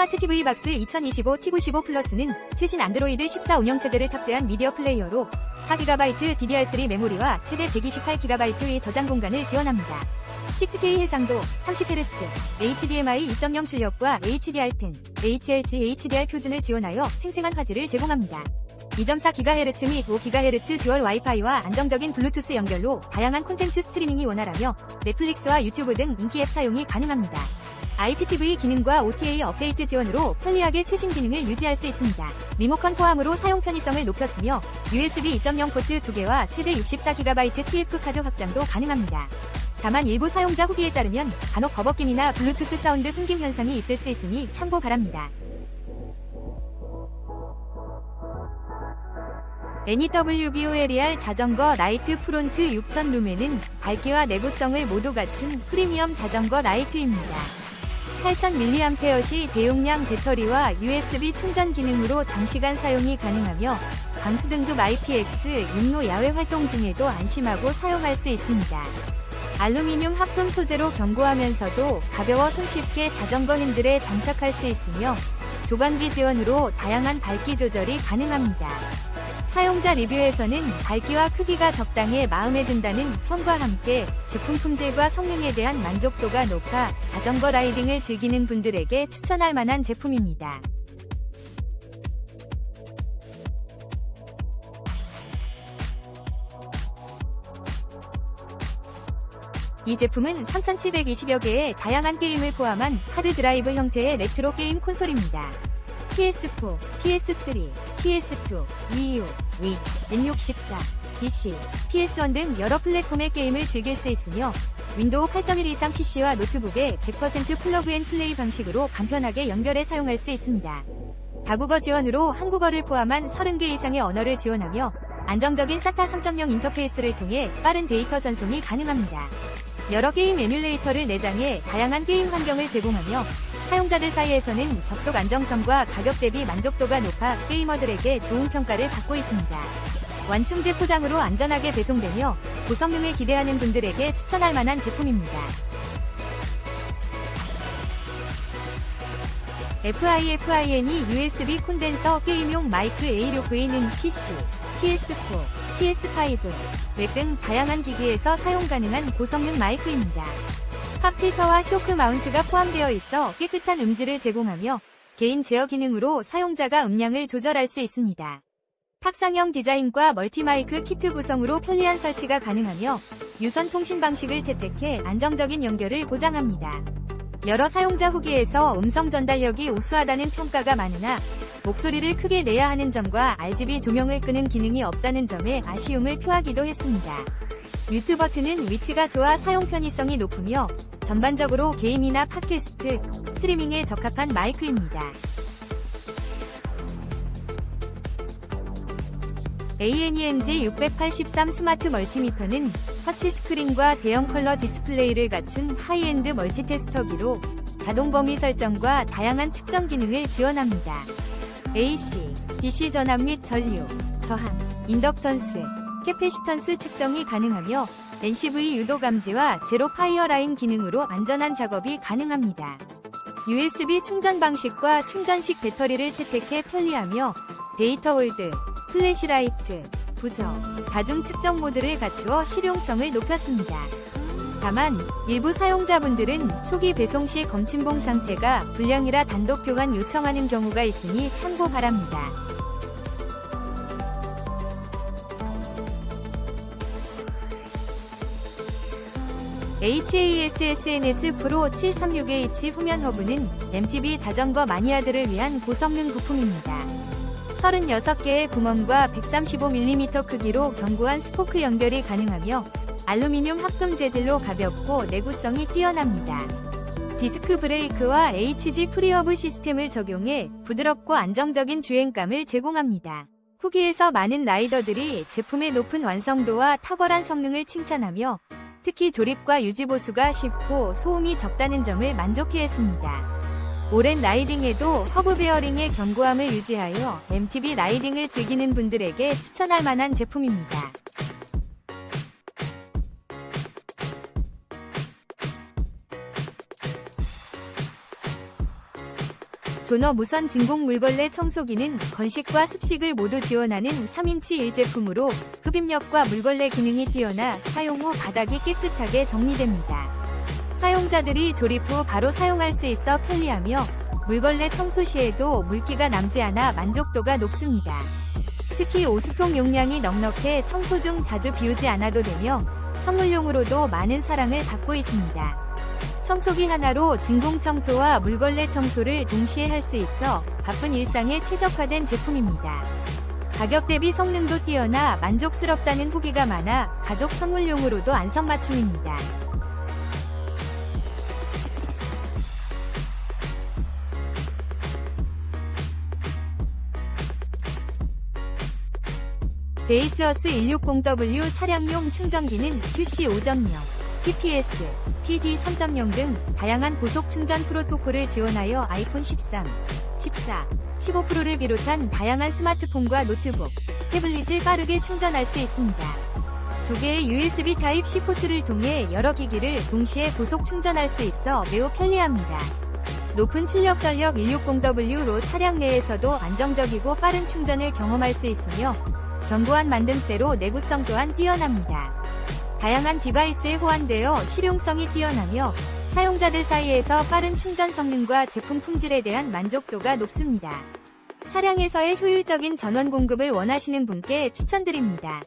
스마트 TV 박스 2025 T95 플러스는 최신 안드로이드 14 운영체제를 탑재한 미디어 플레이어로 4GB DDR3 메모리와 최대 128GB의 저장 공간을 지원합니다. 6K 해상도, 30Hz, HDMI 2.0 출력과 HDR10, HLG HDR 표준을 지원하여 생생한 화질을 제공합니다. 2.4GHz 및 5GHz 듀얼 와이파이와 안정적인 블루투스 연결로 다양한 콘텐츠 스트리밍이 원활하며 넷플릭스와 유튜브 등 인기 앱 사용이 가능합니다. IPTV 기능과 OTA 업데이트 지원으로 편리하게 최신 기능을 유지할 수 있습니다. 리모컨 포함으로 사용 편의성을 높였으며 USB 2.0 포트 2개와 최대 64GB TF 카드 확장도 가능합니다. 다만 일부 사용자 후기에 따르면 간혹 버벅김이나 블루투스 사운드 끊김 현상이 있을 수 있으니 참고 바랍니다. NEWBOLER 자전거 라이트 프론트 6000 룸에는 밝기와 내구성을 모두 갖춘 프리미엄 자전거 라이트입니다. 8000mAh 대용량 배터리와 USB 충전 기능으로 장시간 사용이 가능하며 강수 등급 IPX 육로 야외 활동 중에도 안심하고 사용할 수 있습니다. 알루미늄 합금 소재로 견고하면서도 가벼워 손쉽게 자전거 핸들에 장착할 수 있으며 조간기 지원으로 다양한 밝기 조절이 가능합니다. 사용자 리뷰에서는 밝기와 크기가 적당해 마음에 든다는 평과 함께 제품 품질과 성능에 대한 만족도가 높아 자전거 라이딩을 즐기는 분들에게 추천할 만한 제품입니다. 이 제품은 3720여 개의 다양한 게임을 포함한 하드 드라이브 형태의 레트로 게임 콘솔입니다. PS4, PS3, PS2, Wii U, Wii, N64, PC, PS1 등 여러 플랫폼의 게임을 즐길 수 있으며 윈도우 8.1 이상 PC와 노트북에 100% 플러그 앤 플레이 방식으로 간편하게 연결해 사용할 수 있습니다. 다국어 지원으로 한국어를 포함한 30개 이상의 언어를 지원하며 안정적인 SATA 3.0 인터페이스를 통해 빠른 데이터 전송이 가능합니다. 여러 게임 에뮬레이터를 내장해 다양한 게임 환경을 제공하며 사용자들 사이에서는 접속 안정성과 가격 대비 만족도가 높아 게이머들에게 좋은 평가를 받고 있습니다. 완충제 포장으로 안전하게 배송되며 고성능을 기대하는 분들에게 추천할 만한 제품입니다. FIFIN이 USB 콘덴서 게임용 마이크 A6V는 PC, PS4, PS5, 웹 등 다양한 기기에서 사용 가능한 고성능 마이크입니다. 팝 필터와 쇼크 마운트가 포함되어 있어 깨끗한 음질을 제공하며 개인 제어 기능으로 사용자가 음량을 조절할 수 있습니다. 탁상형 디자인과 멀티마이크 키트 구성으로 편리한 설치가 가능하며 유선 통신 방식을 채택해 안정적인 연결을 보장합니다. 여러 사용자 후기에서 음성 전달력이 우수하다는 평가가 많으나 목소리를 크게 내야 하는 점과 RGB 조명을 끄는 기능이 없다는 점에 아쉬움을 표하기도 했습니다. 뮤트 버튼은 위치가 좋아 사용 편의성이 높으며 전반적으로 게임이나 팟캐스트, 스트리밍에 적합한 마이크입니다. ANENG 683 스마트 멀티미터는 터치 스크린과 대형 컬러 디스플레이를 갖춘 하이엔드 멀티테스터기로 자동 범위 설정과 다양한 측정 기능을 지원합니다. AC, DC 전압 및 전류, 저항, 인덕턴스, 캐패시턴스 측정이 가능하며 NCV 유도 감지와 제로 파이어 라인 기능으로 안전한 작업이 가능합니다. USB 충전 방식과 충전식 배터리를 채택해 편리하며 데이터 홀드, 플래시라이트, 부저, 다중 측정 모드를 갖추어 실용성을 높였습니다. 다만 일부 사용자분들은 초기 배송 시 검침봉 상태가 불량이라 단독 교환 요청하는 경우가 있으니 참고 바랍니다. HASSNS 프로 736H 후면 허브는 MTB 자전거 마니아들을 위한 고성능 부품입니다. 36개의 구멍과 135mm 크기로 견고한 스포크 연결이 가능하며 알루미늄 합금 재질로 가볍고 내구성이 뛰어납니다. 디스크 브레이크와 HG 프리허브 시스템을 적용해 부드럽고 안정적인 주행감을 제공합니다. 후기에서 많은 라이더들이 제품의 높은 완성도와 탁월한 성능을 칭찬하며 특히 조립과 유지 보수가 쉽고 소음이 적다는 점을 만족해 했습니다. 오랜 라이딩에도 허브 베어링의 견고함을 유지하여 MTB 라이딩을 즐기는 분들에게 추천할 만한 제품입니다. 조너 무선 진공 물걸레 청소기는 건식과 습식을 모두 지원하는 3인치 1제품으로 흡입력과 물걸레 기능이 뛰어나 사용 후 바닥이 깨끗하게 정리됩니다. 사용자들이 조립 후 바로 사용할 수 있어 편리하며 물걸레 청소 시에도 물기가 남지 않아 만족도가 높습니다. 특히 오수통 용량이 넉넉해 청소 중 자주 비우지 않아도 되며 선물용으로도 많은 사랑을 받고 있습니다. 청소기 하나로 진공 청소와 물걸레 청소를 동시에 할 수 있어 바쁜 일상에 최적화된 제품입니다. 가격 대비 성능도 뛰어나 만족스럽다는 후기가 많아 가족 선물용으로도 안성맞춤입니다. 베이스어스 160W 차량용 충전기는 QC 5.0, PPS, PD 3.0 등 다양한 고속 충전 프로토콜을 지원하여 아이폰 13, 14, 15 프로를 비롯한 다양한 스마트폰과 노트북, 태블릿을 빠르게 충전할 수 있습니다. 두 개의 USB 타입-C 포트를 통해 여러 기기를 동시에 고속 충전할 수 있어 매우 편리합니다. 높은 출력 전력 160W로 차량 내에서도 안정적이고 빠른 충전을 경험할 수 있으며 견고한 만듦새로 내구성 또한 뛰어납니다. 다양한 디바이스에 호환되어 실용성이 뛰어나며 사용자들 사이에서 빠른 충전 성능과 제품 품질에 대한 만족도가 높습니다. 차량에서의 효율적인 전원 공급을 원하시는 분께 추천드립니다.